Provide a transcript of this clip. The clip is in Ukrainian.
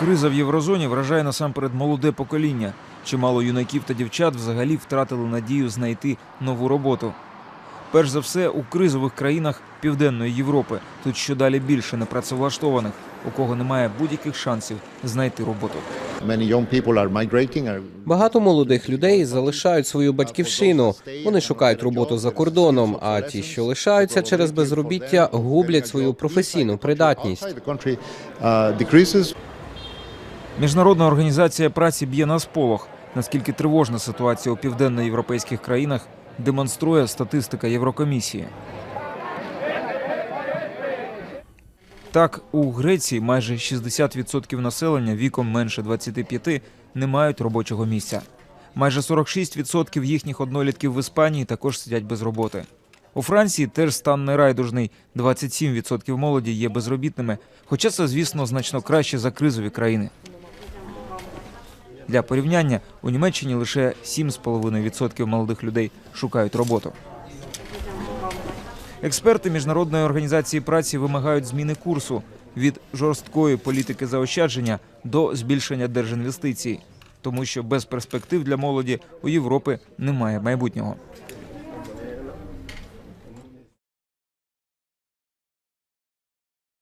Криза в єврозоні вражає насамперед молоде покоління. Чимало юнаків та дівчат взагалі втратили надію знайти нову роботу. Перш за все, у кризових країнах Південної Європи тут щодалі більше непрацевлаштованих, у кого немає будь-яких шансів знайти роботу. Багато молодих людей залишають свою батьківщину. Вони шукають роботу за кордоном. А ті, що лишаються через безробіття, гублять свою професійну придатність. Міжнародна організація праці б'є на сполох. Наскільки тривожна ситуація у південноєвропейських країнах демонструє статистика Єврокомісії. Так, у Греції майже 60% населення віком менше 25 не мають робочого місця. Майже 46% їхніх однолітків в Іспанії також сидять без роботи. У Франції теж стан нерайдужний. 27% молоді є безробітними, хоча це, звісно, значно краще за кризові країни. Для порівняння у Німеччині лише 7,5% молодих людей шукають роботу. Експерти міжнародної організації праці вимагають зміни курсу від жорсткої політики заощадження до збільшення держінвестицій, тому що без перспектив для молоді у Європи немає майбутнього.